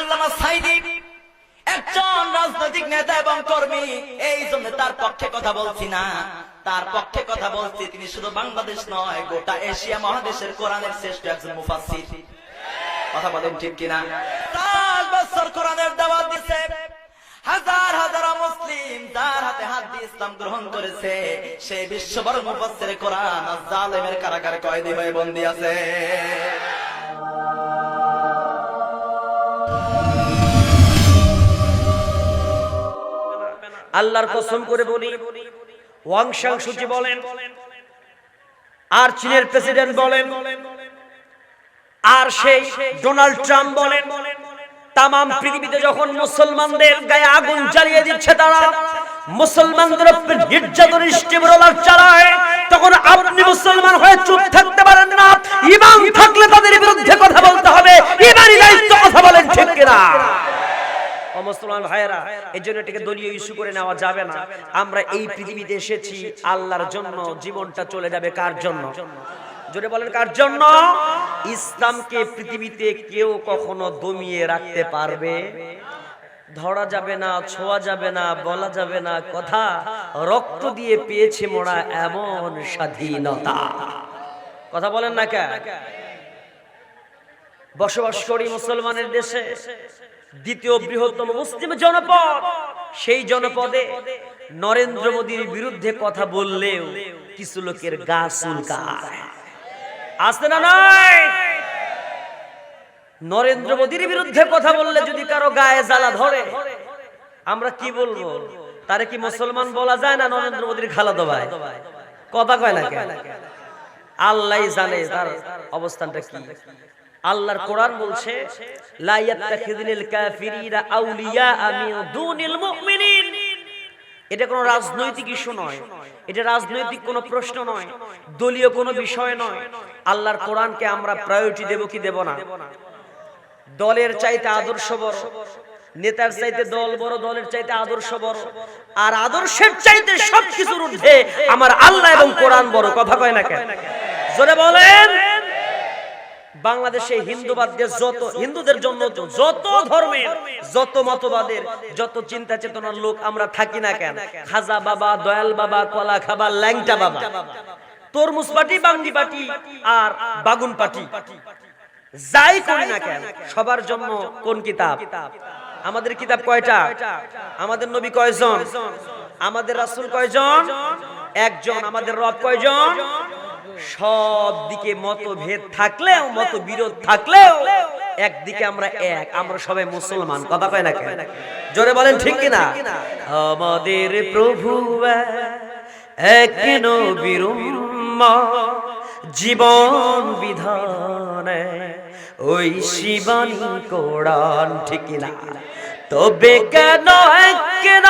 আল্লামা সাইদি, একজন রাজনৈতিক নেতা এবং কর্মী, এই জন্য তার পক্ষে কথা বলছি না। তার পক্ষে কথা বলছি তিনি শুধু বাংলাদেশ নয়, গোটা এশিয়া মহাদেশের কোরআনের শ্রেষ্ঠ একজন মুফাসসির। কথা বলেন ঠিক কিনা? দশ বছর কোরআনের দাওয়াত দিছে। হাজার হাজার মুসলিম যার হাতে হাত দিয়ে ইসলাম গ্রহণ করেছে সেই বিশ্ব বড় মুফাসসির কোরআন জালেমের কারাগারে কয়েদি হয়ে বন্দী আছে। আল্লাহর কসম করে বলি ওয়াং সাং সুচি বলেন আর চীনের প্রেসিডেন্ট বলেন, আর সেই ডোনাল্ড ট্রাম্প বলেন তাম পৃথিবীতে যখন মুসলমানদের গায়ে আগুন জ্বালিয়ে দিচ্ছে তারা, মুসলমানদের নির্যাতন স্টিমরোলার চালায়, তখন আপনি মুসলমান হয়ে চুপ থাকতে পারেন না ইমান থাকলে তাদের বিরুদ্ধে কথা বলতে হবে ইমানই দায়িত্ব কথা বলেন, ঠিক কিনা? ও মুসলমান ভাইয়েরা, এই জন্য এটাকে দলীয় ইস্যু করে নেওয়া যাবে না। আমরা এই পৃথিবীতে এসেছি আল্লাহর জন্য, জীবনটা চলে যাবে কার জন্য? জোরে বলেন কার জন্য? ইসলামকে পৃথিবীতে কেউ কখনো দমিয়ে রাখতে পারবে? ধরা যাবে না, ছোঁয়া যাবে না, বলা যাবে না, কথা রক্ত দিয়ে পেয়েছে মোড়া এমন স্বাধীনতা। কথা বলেন না কে? বসবাস করি মুসলমানের দেশে। দ্বিতীয় বৃহত্তম মুসলিম জনপদ। সেই জনপদে নরেন্দ্র মোদীর বিরুদ্ধে কথা বললেও কিছু লোকের গা আসতে না নাই? নরেন্দ্র মোদীর বিরুদ্ধে কথা বললে যদি কারও গায়ে জ্বালা ধরে, আমরা কি বলব? তারে কি মুসলমান বলা যায় না নরেন্দ্র মোদীর খালা দবায়? কথা কয় না আল্লাহ জানে তার অবস্থানটা কি। আল্লাহর কোরআন বলছে লা ইয়াত্তাখিযুল কাফিরিনা আউলিয়া মিন দুনিল মুমিনিন। এটা কোনো রাজনৈতিক ইস্যু নয়। এটা রাজনৈতিক কোনো প্রশ্ন নয়। দলীয় কোনো বিষয় নয়। আল্লাহর কোরআনকে আমরা প্রায়োরিটি দেব কি দেব না? দলের চাইতে আদর্শ বড়। নেতার চাইতে দল বড় দলের চাইতে আদর্শ বড়। আর আদর্শের চাইতে সবকিছুর ঊর্ধ্বে আমার আল্লাহ এবং কোরআন বড়। কথা কয় না কেন? জোরে বলেন। বাংলাদেশে হিন্দুবাদদের যত, হিন্দুদের জন্য যত ধর্মের, যত মতবাদের, যত চিন্তা চেতনার লোক আমরা থাকি না কেন? খাজা বাবা, দয়াল বাবা, কলা খাবার ল্যাংটা বাবা। তরমুজ পাটি, বাঙ্গি পাটি আর বাগুন পাটি। যাই করি না কেন, সবার জন্য কোন কিতাব? আমাদের কিতাব কয়টা? আমাদের নবী কয়জন? আমাদের রাসূল কয়জন? একজন, আমাদের রব কয়জন? সব দিকে মতভেদ থাকলেও মত বিরোধ থাকলেও একদিকে আমরা এক আমরা সবাই মুসলমান। কথা কয় না কেন জোরে বলেন ঠিক কিনা? আমাদের প্রভু এক নবীর জীবন বিধানে ওই শিবানী কোরআন ঠিক কিনা? তবে কেন কেন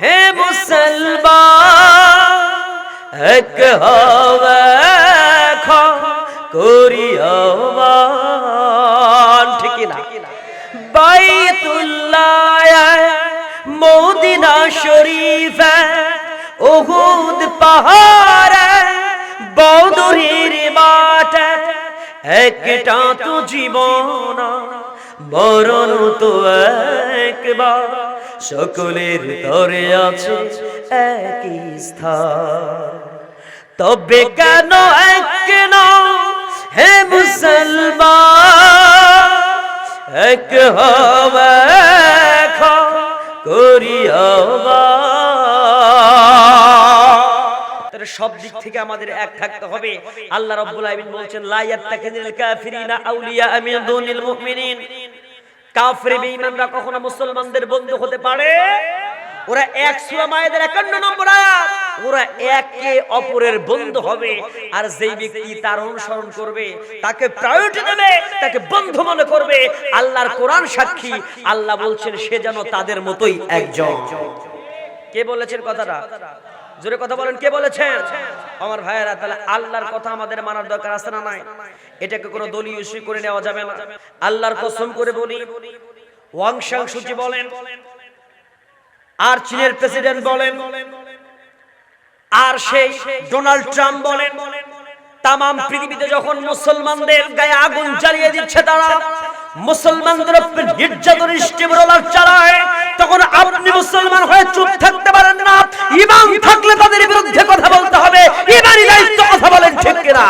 হে মুসলমান? এক হবে বাইতুল্লাহ মদিনা শরীফ ওহুদ পাহাড়, বদরের মাঠ একটা তো জীবন, মরণ তো একবার। সকলের তরে আছে, একই স্থান। তবে কেন এক কেন হে মুসলমান, এক হবে করিয়া সব দিক থেকে আমাদের এক থাকতে হবে। আল্লাহ রাব্বুল আলামিন বলছেন, লা ইয়াত্তাকিনুল কাফিরিনা আউলিয়া মিন দুনিল মুমিনিন। কাফির বেঈমানরা কখনো মুসলমানদের বন্ধু হতে পারে? ওরা এক সূরা মায়েদের 51 নম্বর আয়াত। ওরা একে অপরের বন্ধু হবে। আর যেই ব্যক্তি তার অনুসরণ করবে, তাকে প্রায়োরিটি দেবে, তাকে বন্ধু মনে করবে, আল্লাহর কোরআন সাক্ষী, আল্লাহ বলছেন সে যেন তাদের মতোই একজন। কে বলেছেন কথাটা? জোরে কথা বলেন, কে বলেছেন? আমার ভাইয়েরা, তাহলে আল্লাহর কথা আমাদের মানার দরকার আছে না নাই? এটাকে কোনো দলীয় ইস্যু করে নেওয়া যাবে না। আল্লাহর কসম করে বলি ওয়াং সাং সুচি বলেন, আর চীনের প্রেসিডেন্ট বলেন, আর সেই ডোনাল্ড ট্রাম্প বলেন তাম পৃথিবীতে যখন মুসলমানদের গায়ে আগুন জ্বালিয়ে দিচ্ছে তারা মুসলমানদের নির্যাতন স্টিমরোলার চালায়। তখন আপনি মুসলমান হয়ে চুপ থাকতে পারেন না। ইমান থাকলে তাদের বিরুদ্ধে কথা বলতে হবে। ইমানই দায়িত্ব, কথা বলেন ঠিক কিনা?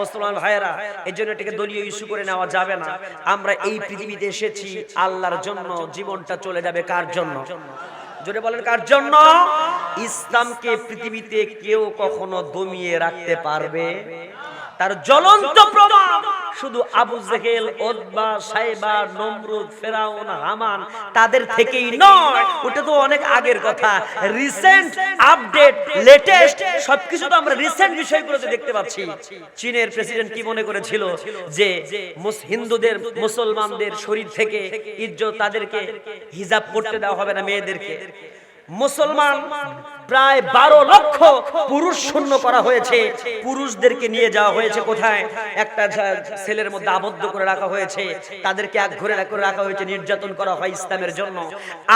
মুসলমান ভাইয়েরা এই জন্য এটাকে দলীয় ইস্যু করে নেওয়া যাবে না। আমরা এই পৃথিবীতে এসেছি আল্লাহর জন্য, জীবনটা চলে যাবে কার জন্য? জোরে বলেন কার জন্য? ইসলামকে পৃথিবীতে কেউ কখনো দমিয়ে রাখতে পারবে? তার জ্বলন্ত প্রমাণ শুধু আবু জেহেল ওদবা সাইবা, নমরুদ, ফেরাউন, হামান তাদের থেকেই নয়, ওটা তো অনেক আগের কথা। রিসেন্ট আপডেট লেটেস্ট সবকিছু তো আমরা রিসেন্ট বিষয়গুলোতে দেখতে পাচ্ছি। চীনের প্রেসিডেন্ট কি মনে করেছিল? যে হিন্দুদের, মুসলমানদের শরীর থেকে ইজ্জত তাদেরকে হিজাব করতে দেওয়া হবে না মেয়েদেরকে। মুসলমান প্রায় বারো লক্ষ পুরুষ শূন্য করা হয়েছে। পুরুষদেরকে নিয়ে যাওয়া হয়েছে কোথায়? একটা ছেলের মধ্যে আবদ্ধ করে রাখা হয়েছে। তাদেরকে এক ঘরে রাখা হয়েছে, নির্যাতন করা হয় ইসলামের জন্য।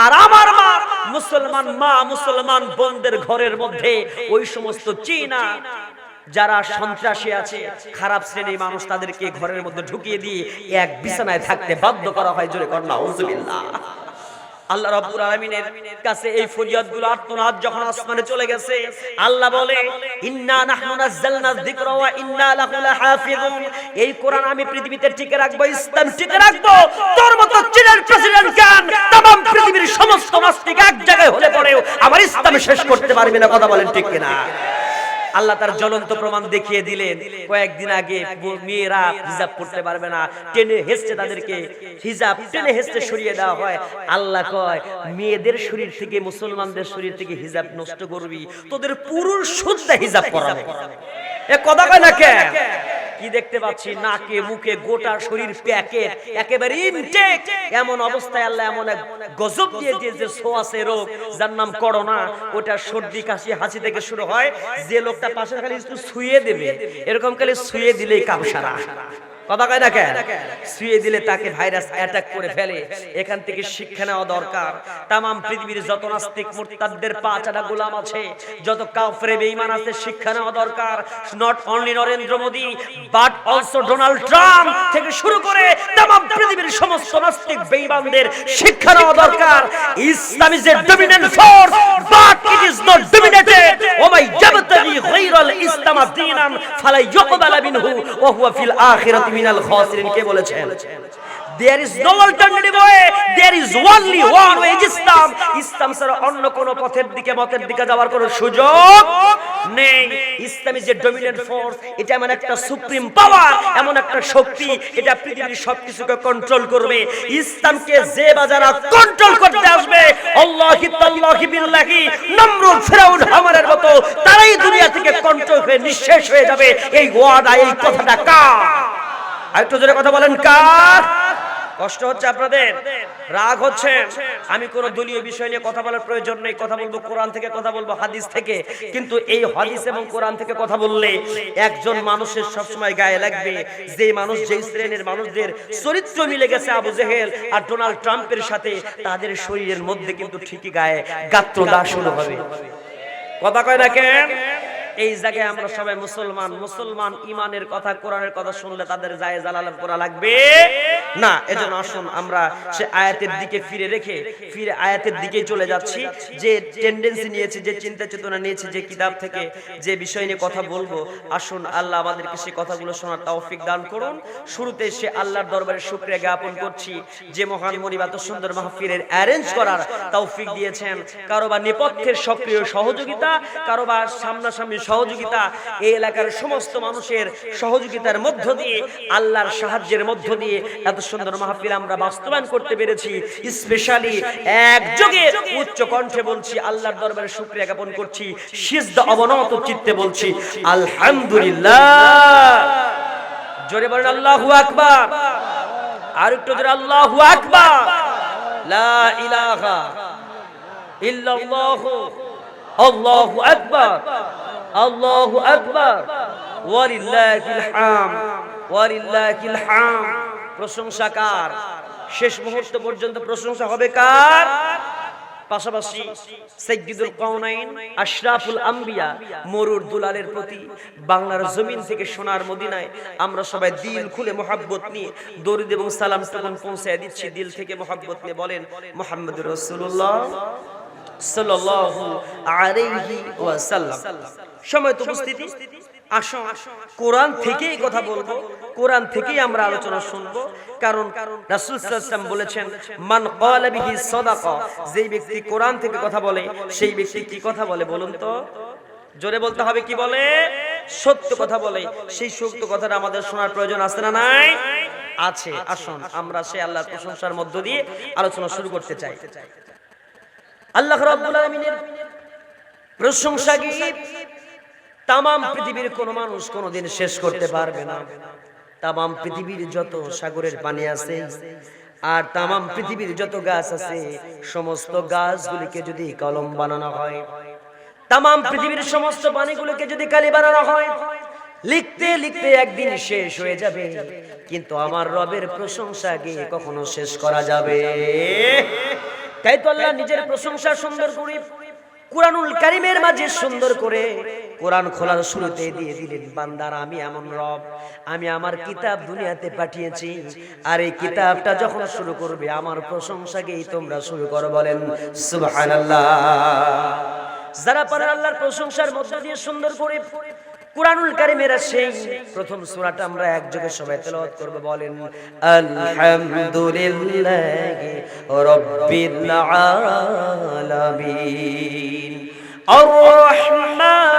আর আমার মা, মুসলমান মা, মুসলমান বোনদের ঘরের মধ্যে ওই সমস্ত চীনা যারা সন্ত্রাসী আছে, খারাপ শ্রেণির মানুষ তাদেরকে ঘরের মধ্যে ঢুকিয়ে দিয়ে এক বিছানায় থাকতে বাধ্য করা হয়। জোরে কন্যা উজুবিল্লাহ আল্লাহ রাব্বুল আলামিনের কাছে এই ফরিয়াদগুলো আর্তনাদ যখন আসমানে চলে গেছে আল্লাহ বলে ইন্না নাহনু নাযালনা যিকরা ওয়া ইন্না লাহু লাহাফিজুন এই কোরআন আমি পৃথিবীতে টিকে রাখবো ইসলাম টিকে রাখবো তোর মতো চীনের প্রেসিডেন্ট কান तमाम পৃথিবীর সমস্ত নাস্তিক এক জায়গায় হলে পড়েও আমার ইসলাম শেষ করতে পারবে না কথা বলেন ঠিক কিনা আল্লাহ তার জ্বলন্ত প্রমাণ দেখিয়ে দিলেন। কয়েকদিন আগে মেয়েরা হিজাব করতে পারবে না। টেনে হেসছে তাদেরকে হিজাব টেনে হেসতে সরিয়ে দেওয়া হয়। আল্লাহ কয়, মেয়েদের শরীর থেকে, মুসলমানদের শরীর থেকে হিজাব নষ্ট করবি। তোদের পুরুষ শুদ্ধ হিজাব করাবে এ কথা কয় না কে? কি দেখতে পাচ্ছি? নাকে, মুখে, গোটা শরীর প্যাকেট, একেবারে ইনটেক এমন অবস্থায় আল্লাহ এমন এক গজব দিয়ে যে সোয়াসে রোগ, যার নাম করোনা। ওটা সর্দি, কাশি, হাসি থেকে শুরু হয়। যে লোকটা পাশে খালি একটু শুয়ে দেবে, এরকম খালি শুয়ে দিলেই কাম সারা কথা কয় না কেন? শুয়ে দিলে তাকে ভাইরাস অ্যাটাক করে ফেলে। এখান থেকে শিক্ষা নেওয়া দরকার। তামাম পৃথিবীর যত নাস্তিক, মুরতাদদের পাঁচাটা গোলাম আছে। যত কাফরে, বেঈমান আছে, শিক্ষা নেওয়া দরকার। Not only Narendra Modi but also Donald Trump থেকে শুরু করে তামাম পৃথিবীর সমস্ত নাস্তিক, বেঈমানদের শিক্ষা নেওয়া দরকার। Islam is a dominant force but it is not dominated ও মাই জাবতাগি গায়রাল ইসলাম দীনান ফালা ইউকবালা মিনহু, ওয়া হুয়া ফিল আখিরাতি মিনাল খাসিরিন কে বলেছেন There is no alternative way. There is only one way. Islam. ইসলাম ছাড়া অন্য কোন পথের দিকে, মতের দিকে যাওয়ার কোনো সুযোগ নেই Islam is a dominant force এটা এমন একটা সুপ্রিম পাওয়ার এমন একটা শক্তি, এটা পৃথিবীর সবকিছুকে কন্ট্রোল করবে ইসলামকে যে বাজারা কন্ট্রোল করতে আসবে, আল্লাহি তাল্লাহি বিল্লাহি নমরুদ ফিরাউন হামানের মতো, তারাই দুনিয়া থেকে কন্ট্রোল হয়ে নিঃশেষ হয়ে যাবে এই ওয়াদা, এই কথাটা কার আর একটু জোরে কথা বলেন কার? কষ্ট হচ্ছে আপনাদের? রাগ হচ্ছে? আমি কোন দলীয় বিষয় নিয়ে কথা বলার প্রয়োজন নেই কথা বলব কোরআন থেকে কথা বলব হাদিস থেকে। কিন্তু এই হাদিস এবং কোরআন থেকে কথা বললে একজন মানুষের সবসময় গায়ে লাগবে। যে মানুষ যেই শ্রেণির মানুষদের চরিত্র মিলে গেছে আবু জেহেল আর ডোনাল্ড ট্রাম্পের সাথে তাদের শরীরের মধ্যে কিন্তু ঠিকই গায়ে গাত্রদাহ শুরু হবে। কথা কয় না কেন? এই জায়গায় আমরা সবাই মুসলমান মুসলমান, ইমানের কথা, কোরআনের কথা শুনলে তাদের যায় জালালাম করা লাগবে। না এজন্য আসুন, আমরা সে আয়াতের দিকে ফিরে রেখে, ফিরে আয়াতের দিকে চলে যাচ্ছি। যে টেন্ডেন্সি নিয়েছে, যে চিন্তা চেতনা নিয়েছে, যে কিতাব থেকে যে বিষয় নিয়ে কথা বলব, আসুন, আল্লাহ আমাদেরকে সে কথাগুলো শোনার তৌফিক দান করুন। শুরুতে সে আল্লাহর দরবারে শুকরিয়া জ্ঞাপন করছি যে মহান মনিব এত সুন্দর মাহফিলের অ্যারেঞ্জ করার তৌফিক দিয়েছেন। কারও বা নেপথ্যের সক্রিয় সহযোগিতা কারও বা সামনাসামনি সহযোগিতা, এই এলাকার সমস্ত মানুষের সহযোগিতার মধ্য দিয়ে, আল্লাহর সাহায্যের মধ্য দিয়ে সুন্দর মাহফিল আমরা বাস্তবায়ন করতে পেরেছি। স্পেশালি একযোগে উচ্চ কণ্ঠে বলছি, আল্লাহর দরবারে শুকরিয়া জ্ঞাপন করছি, সিজদা অবনত চিত্তে বলছি, আলহামদুলিল্লাহ। জোরে বলেন আল্লাহু আকবার। আর একটু জোরে আল্লাহু আকবার। লা ইলাহা ইল্লাল্লাহু। আল্লাহু আকবার। আল্লাহু আকবার। ওয়ালিল্লাহিল হাম ওয়ালিল্লাহিল হাম প্রশংসা কার শেষ মুহূর্ত পর্যন্ত প্রশংসা হবে কার? পাশাপাশি সাইয়্যিদুল কাউনাইন আশরাফুল আম্বিয়া, মরুর দুলালের প্রতি বাংলার জমিন থেকে সোনার মদিনায় আমরা সবাই দিল খুলে মোহাব্বত নিয়ে দরুদ এবং সালাম টুকুন পৌঁছায় দিচ্ছি। দিল থেকে মোহাব্বত নিয়ে বলেন মোহাম্মদুর রাসূলুল্লাহ সাল্লাল্লাহু সময় তো উপস্থিতি। আসো, কোরআন থেকেই কথা বলব, কোরআন থেকেই আমরা আলোচনা শুনব। কারণ রাসূল সাল্লাল্লাহু বলেছেন, মান ক্বালা বিহি সাদাকা যেই ব্যক্তি কোরআন থেকে কথা বলে, সেই ব্যক্তি কি কথা বলে বলুন তো? জোরে বলতে হবে কি বলে? সত্য কথা বলে। সেই সত্য কথাটা আমাদের শোনার প্রয়োজন আছে না নাই? আছে, আসুন, আমরা সেই আল্লাহর প্রশংসার মধ্য দিয়ে আলোচনা শুরু করতে চাই। আল্লাহ রাব্বুল আলামিনের প্রশংসা গীত তামাম পৃথিবীর কোন মানুষ কোনোদিন শেষ করতে পারবে না। তামাম পৃথিবীর যত সাগরের পানি আছে, আর তামাম পৃথিবীর যত গাছ আছে, সমস্ত গাছগুলিকে যদি কলম বানানো হয়, তামাম পৃথিবীর সমস্ত পানিগুলোকে যদি কালি বানানো হয়, লিখতে লিখতে একদিন শেষ হয়ে যাবে। কিন্তু আমার রবের প্রশংসা গিয়ে কখনো শেষ করা যাবে? তাই তো আল্লাহ নিজের প্রশংসা সুন্দর করে কোরআনুল কারিমের মাঝে সুন্দর করে কোরআন খোলার শুরুতে দিয়ে দিলেন, বান্দার, আমি এমন রব, আমি আমার কিতাব দুনিয়াতে পাঠিয়েছি, আর এই কিতাবটা যখন শুরু করবে, আমার প্রশংসাকেই তোমরা শুরু করো বলেন, সুবহানাল্লাহ। যারা পারে আল্লাহর প্রশংসার মধ্য দিয়ে সুন্দর করে কুরআনুল কারীমের সেই প্রথম সূরাটা আমরা একযোগে সবাই তেলাওয়াত করব বলেন, আলহামদুলিল্লাহি রাব্বিল আলামিন। আর-রহমান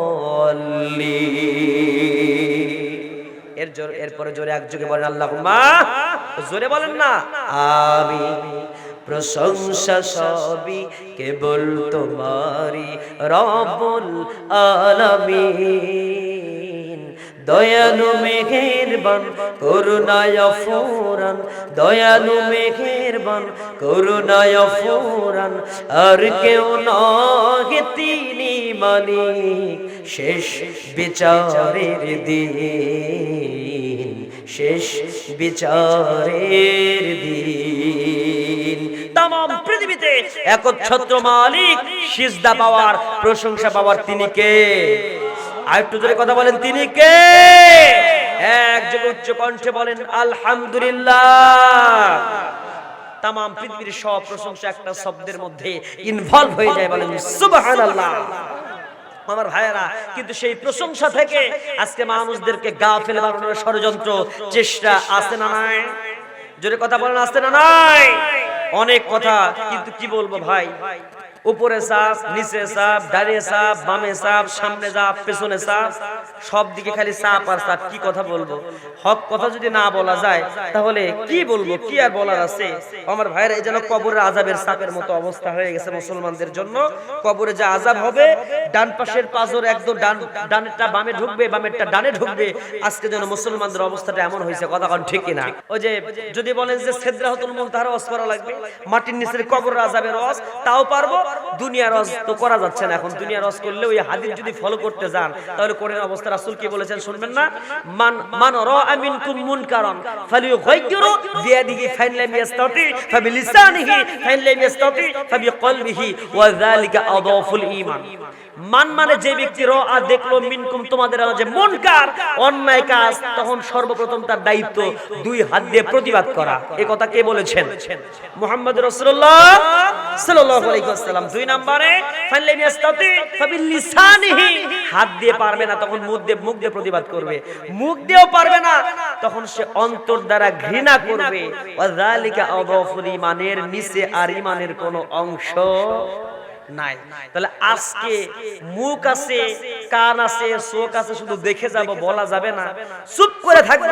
এর জোর, এরপরে জোরে একযোগে বলেন আল্লাহ জোরে বলেন না আমি প্রশংসা সবই কেবল তোমারি রবুল আলামিন। দয়ালু মেহেরবান, করুণায় ফুরান দয়ালু মেহেরবান, করুণায় ফুরান আর কেউ নহে তিনি মালিক। শেষ বিচারের দিন, শেষ বিচারের দিন। তাম পৃথিবীতে একচ্ছত্র মালিক, সিজদা পাওয়ার, প্রশংসা পাওয়ার তিনি কে? আর একটু জোরে কথা বলেন, তিনি কে? এক যোগ উচ্চ কণ্ঠে বলেন, আলহামদুলিল্লাহ। তাম পৃথিবীর সব প্রশংসা একটা শব্দের মধ্যে ইনভলভ হয়ে যায় বলেন, সুবহানাল্লাহ। আমার ভাইয়েরা, কিন্তু সেই প্রশংসা থেকে আজকে মানুষদেরকে গা ফেলে বানানোর ষড়যন্ত্র চেষ্টা আছে না নাই? জোরে কথা বলেন আসতে না নাই? অনেক কথা, কিন্তু কি বলব ভাই? উপরে সাপ, নিচে সাপ দাঁড়িয়ে সাপ, বামে সাপ, সামনে সাপ, পেছনে সাপ, সব দিকে খালি সাপ আর সাপ, কি কথা বলব? হক কথা যদি না বলা যায়, তাহলে কি বলব? কি আর বলার আছে? আমার ভাইয়েরা, এই যেন কবরের আজাবের সাপের মতো অবস্থা হয়ে গেছে মুসলমানদের জন্য। কবরে যে আজাব হবে, ডান পাশের পাজর একদম ডান, ডানেরটা বামে ঢুকবে, বামেরটা ডানে ঢুকবে। আজকে যেন মুসলমানদের অবস্থাটা এমন হয়েছে, কথা কোন ঠিক কিনা? ওই যে যদি বলেন যে সেদ্রাহতুল মুনতাহার ওয়াজ করা লাগবে, মাটির নিচের কবর আজাবের ওয়াজ, তাও পারব দুনিয়ার ওয়াজ তো করা যাচ্ছে না এখন। দুনিয়ার ওয়াজ করলে ওই হাদিস যদি ফলো করতে যান তাহলে কোরআনের অবস্থা রাসূল কি বলেছেন শুনবেন না? মান মান রাআ মিনকুম মুনকারান। ফালিয়ুগাইয়িরু বিয়াদিহি ফাইন লাম ইয়াস্তাতি ফাবিলিসানিহি ফাইন লাম ইয়াস্তাতি ফাবিকলবিহি ওয়া যালিকা আদাফুল ঈমান। মান মানে যে ব্যক্তি র আর দেখল মিনকুম তোমাদের যে মুনকার অন্যায় কাজ তখন সর্বপ্রথম তার দায়িত্ব দুই হাত দিয়ে প্রতিবাদ করা। এই কথা কে বলেছেন? মুহাম্মদ রাসূলুল্লাহ সাল্লাল্লাহু আলাইহি ওয়াসাল্লাম। দুই নম্বরে হাত দিয়ে পারবে না, তখন মুখ দিয়ে মুখ দিয়ে প্রতিবাদ করবে। মুখ দিয়েও পারবে না, তখন সে অন্তর দ্বারা ঘৃণা করবে। ওয়া যালিকা আদাফুল ঈমানের নিচে আর ঈমানের কোনো অংশ নাই। তাহলে আজকে মুখ আছে কান আছে চোখ আছে শুধু দেখে যাব বলা যাবে না। চুপ করে থাকব।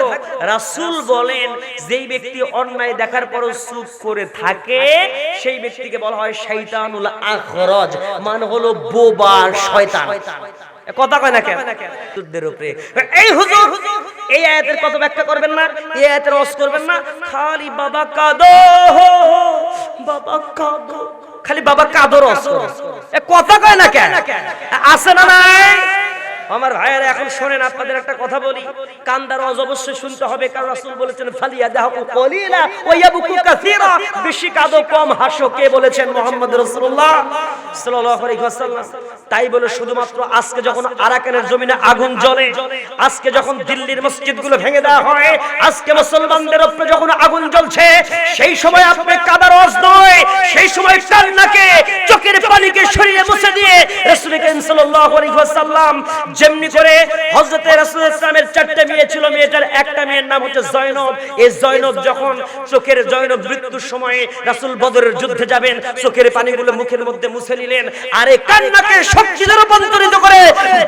রাসূল বলেন যেই ব্যক্তি অন্যায় দেখার পরও চুপ করে থাকে সেই ব্যক্তিকে বলা হয় শয়তানুল আখরজ। মানে হলো বোবা শয়তান। কথা কয় না কেন? উপরে। এই হুজুর এই আয়াতের কত ব্যাখ্যা করবেন না? এই আয়াতের রস করবেন না? খালি বাবা কাদো। বাবা কাদো। খালি বাবা কাদর কথা কয় না কেন? আছে না নাই? আমার ভাইয়েরা, এখন শোনেন, আপনাদের একটা কথা বলি। কান্দার রস অবশ্যই শুনতে হবে, কারণ রাসূল বলেছেন, ফালিয়া দাহু কলিলা ওয়া ইয়াবকু কাসীরা। বেশি কাঁদো কম, হাসো কে বলেছেন মুহাম্মদ রাসূলুল্লাহ সাল্লাল্লাহু আলাইহি ওয়াসাল্লাম। তাই বলে শুধুমাত্র আজকে যখন আরাকানের জমিনে আগুন জ্বলে, আজকে যখন দিল্লির মসজিদগুলো ভেঙে দেওয়া হয়, আজকে মুসলমানদের উপরে যখন আগুন জ্বলছে, সেই সময় আপনি কাদার রস নয়, সেই সময় কান্নাকে চোখের পানিকে সরিয়ে মুছে দিয়ে রাসূল করিম সাল্লাল্লাহু আলাইহি ওয়াসাল্লাম যেমনি করে হযরত রাসূল ইসলামের চারটি মেয়ে ছিল, মেয়েটার একটা মেয়ের নাম হচ্ছে জয়নব। এই জয়নব যখন চোখের জয়নব মৃত্যুর সময় রাসূল বদরের যুদ্ধে যাবেন, চোখের পানিগুলো মুখের মধ্যে মুছে নিলেন আর কান্নাকে শক্তিতে রূপান্তরিত করে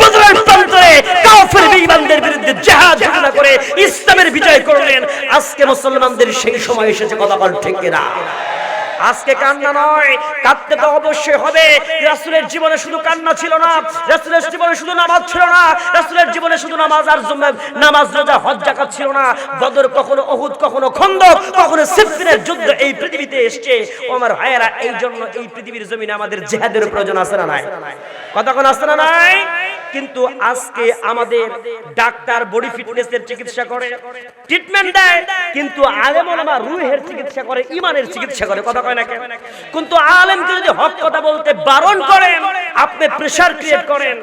বদরের প্রান্তরে কাফের বেঈমানদের বিরুদ্ধে জিহাদ ঘোষণা করে ইসলামের বিজয় করলেন। আজকে মুসলমানদের সেই সময় এসেছে, কথা বল ঠিক কিনা? আজকে কান্না নয়, কাঁদতে তো অবশ্যই হবে। রাসূলের জীবনে শুধু কান্না ছিল না, রাসূলের জীবনে শুধু নামাজ ছিল না, রাসূলের জীবনে শুধু নামাজ আর জুম্মা, নামাজ, রোজা, হজ, যাকাত ছিল না। বদর কখনো উহুদ, কখনো খন্দক কখনো সিফিনের যুদ্ধ এই পৃথিবীতে এসেছে। আমার ভাইয়েরা এই জন্য এই পৃথিবীর জমিনে আমাদের জেহাদের প্রয়োজন আছে না নাই? কথা কোন আছে না নাই? কিন্তু আজকে আমাদের ডাক্তার বডি ফিটনেসের চিকিৎসা করে ট্রিটমেন্ট দেয়, কিন্তু আলেম ওলামা রুহের চিকিৎসা করে ইমানের চিকিৎসা করে, কথা কয় না কেন? কিন্তু আলেমকে যদি হক কথা বলতে বারণ করেন, আপনি প্রেসার ক্রিয়েট করেন,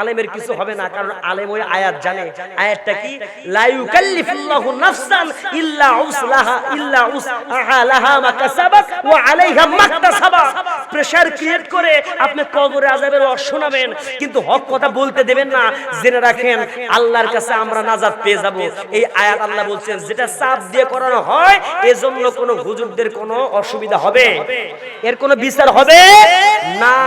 আলেমের কিছু হবে না, কারণ আলেম ওই আয়াত জানে। আয়াতটা কি? লা ইউকাল্লিফুল্লাহু নাফসান ইল্লা উসলাহা, ইল্লা উসআহা লাহা মা কাসাবাত ওয়া আলাইহা মাকতাসাবাত প্রেসার ক্রিয়েট করে আপনি কবরে আযাবের ওয়াজ শোনাবেন, কিন্তু হক কথা বলতে দেবেন না, জেনে রাখেন, আল্লাহর কাছে আমরা নাজাত পেয়ে যাব। এই আয়াত আল্লাহ বলছেন, যেটা চাপ দিয়ে করানো হয়, এজন্য কোনো হুজুরদের কোনো অসুবিধা হবে। এর কোনো বিচার হবে? না।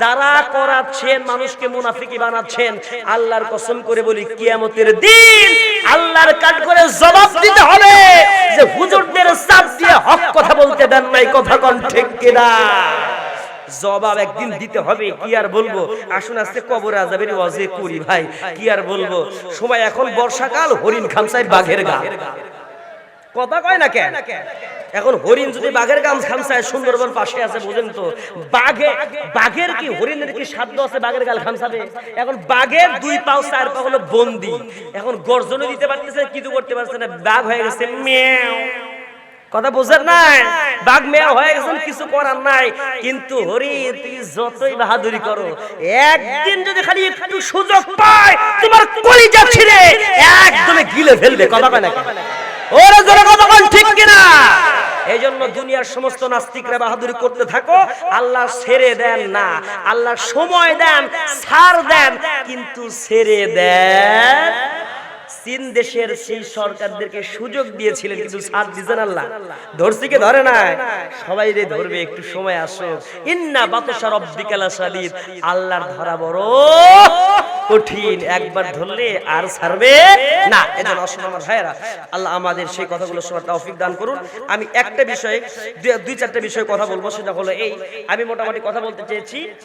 যারা করাচ্ছেন, মানুষকে মুনাফিকি বানাচ্ছেন, আল্লাহর কসম করে বলি, কিয়ামতের দিন আল্লাহর কাঠ করে জবাব দিতে হবে যে হুজুরদের চাপ দিয়ে হক কথা বলতে দেন নাই, কথা কোন ঠিক কিনা? জবাব একদিন দিতে হবে, কি আর বলব? আসুন আজকে কবর আজাবের ওয়াজে করি ভাই, কি আর বলব? সময় এখন বর্ষাকাল, হরিণ খামসায় বাঘের গা। কথা কয় না কেন? এখন হরিণ যদি বাঘের গাম খামসায় সুন্দরবন পাশে আছে, বুঝেন তো। বাঘে, বাঘের কি, হরিণের কি সাধ্য আছে বাঘের গাল খামসাবে এখন বাঘের দুই পাও, চার পা হলো বন্দি। এখন গর্জনও দিতে পারতেছে কিছু করতে পারছে না। বাঘ হয়ে গেছে মেও কথা বুঝেন নাই? বাঘ মেয়া হয়ে গেছেন কিছু করার নাই। কিন্তু হরিণ তুমি যতই বাহাদুরি করো একদিন যদি খালি একটু সুযোগ পায় তোমার কলিজা ছিঁড়ে একদমে গিলে ফেলবে কথা কয় না? ওরে জোরে কথা বল ঠিক কিনা? এই জন্য দুনিয়ার সমস্ত নাস্তিকরা বাহাদুরি করতে থাকো আল্লাহ ছেড়ে দেন না আল্লাহ সময় দেন ছাড় দেন কিন্তু ছেড়ে দেন। চীন দেশের সেই সরকারদেরকে সুযোগ দিয়েছিলেন কিন্তু ছাড় দিয়েছেন আল্লাহ। ধরছি কে ধরে নাই। সবাই রে ধরবে, একটু সময় আসো ইন্না বাতসা রব্বিকালা সালিদ আল্লাহর ধরা বড় কঠিন। একবার ধরলে আর ছাড়বে না। এজন্য আসলে আমার ভাইয়েরা, আল্লাহ আমাদের সেই কথাগুলো শোনার তৌফিক দান করুন। আমি একটা বিষয়ে দুই চারটা বিষয়ে কথা বলব। সেটা হলো এই, আমি মোটামুটি কথা বলতে চেয়েছি